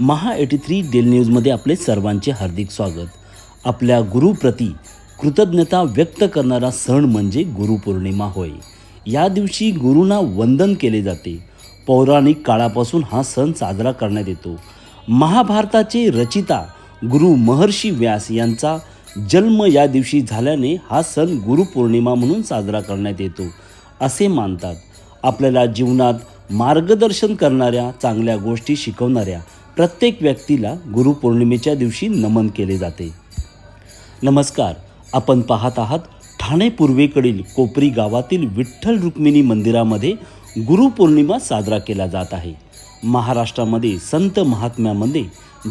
महा eighty three del न्यूजमध्ये आपले सर्वांचे हार्दिक स्वागत. आपल्या गुरुप्रती कृतज्ञता व्यक्त करणारा सण म्हणजे गुरुपौर्णिमा होय. या दिवशी गुरूंना वंदन केले जाते. पौराणिक काळापासून हा सण साजरा करण्यात येतो. महाभारताचे रचिता गुरु महर्षी व्यास यांचा जन्म या दिवशी झाल्याने हा सण गुरुपौर्णिमा म्हणून साजरा करण्यात येतो असे मानतात. आपल्याला जीवनात मार्गदर्शन करणाऱ्या चांगल्या गोष्टी शिकवणाऱ्या प्रत्येक व्यक्तीला गुरुपौर्णिमेच्या दिवशी नमन केले जाते. नमस्कार आपण पाहत आहात ठाणे पूर्वेकडील कोपरी गावातील विठ्ठल रुक्मिणी मंदिरामध्ये गुरुपौर्णिमा साजरा केला जात आहे. महाराष्ट्रामध्ये संत महात्म्यामध्ये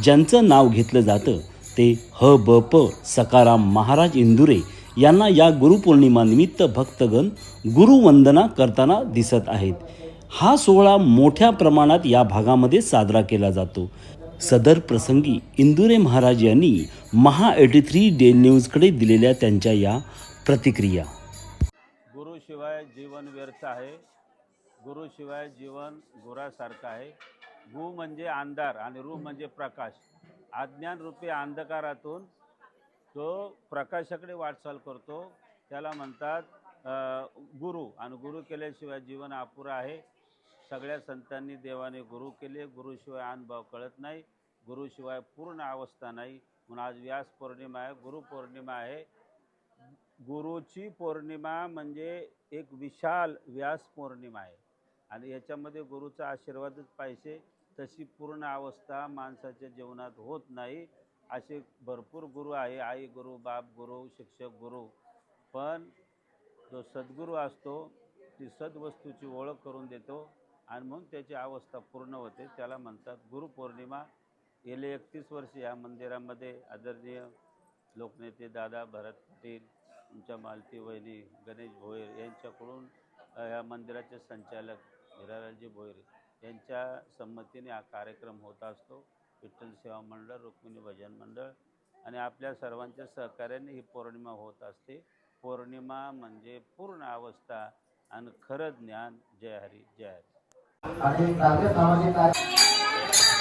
ज्यांचं नाव घेतलं जातं ते ह ब प सकाराम महाराज इंदुरे यांना या गुरुपौर्णिमानिमित्त भक्तगण गुरुवंदना करताना दिसत आहेत. हा सोहळा मोठ्या प्रमाणात या भागामध्ये साजरा केला जातो. सदर प्रसंगी इंदुरे महाराज यांनी महा एटी थ्री डे न्यूजकडे दिलेल्या त्यांच्या या प्रतिक्रिया. गुरुशिवाय जीवन व्यर्थ आहे. गुरुशिवाय जीवन गुरासारखं आहे. गु म्हणजे अंधार आणि रू म्हणजे प्रकाश. अज्ञान रूपी अंधकारातून तो प्रकाशाकडे वाटचाल करतो. त्याला म्हणतात गुरु आणि गुरु केल्याशिवाय जीवन अपुरं आहे. सगळ्या संतांनी देवाने गुरु केले. गुरुशिवाय अनुभव कळत नाही. गुरुशिवाय पूर्ण अवस्था नाही. म्हणून आज व्यास पौर्णिमा आहे. गुरुपौर्णिमा आहे. गुरुची पौर्णिमा म्हणजे एक विशाल व्यास पौर्णिमा आहे. आणि याच्यामध्ये गुरुचा आशीर्वादच पाहिजे. तशी पूर्ण अवस्था माणसाच्या जीवनात होत नाही. असे भरपूर गुरु आहे. आई गुरु बाप गुरु शिक्षक गुरु. पण जो सद्गुरू असतो ती सद्वस्तूची ओळख करून देतो. आणि मग त्याची अवस्था पूर्ण होते. त्याला म्हणतात गुरुपौर्णिमा गेले एकतीस वर्ष या मंदिरामध्ये आदरणीय लोकनेते दादा भरत पाटील तुमच्या मालती वहिनी गणेश भोयर यांच्याकडून या मंदिराचे संचालक हिरालालजी भोयर यांच्या संमतीने हा कार्यक्रम होत असतो. विठ्ठल सेवा मंडळ रुक्मिणी भजन मंडळ आणि आपल्या सर्वांच्या सहकार्याने ही पौर्णिमा होत असते. पौर्णिमा म्हणजे पूर्ण अवस्था आणि खरं ज्ञान. जय हरी जय हरी. आणि सामाजिक कार्य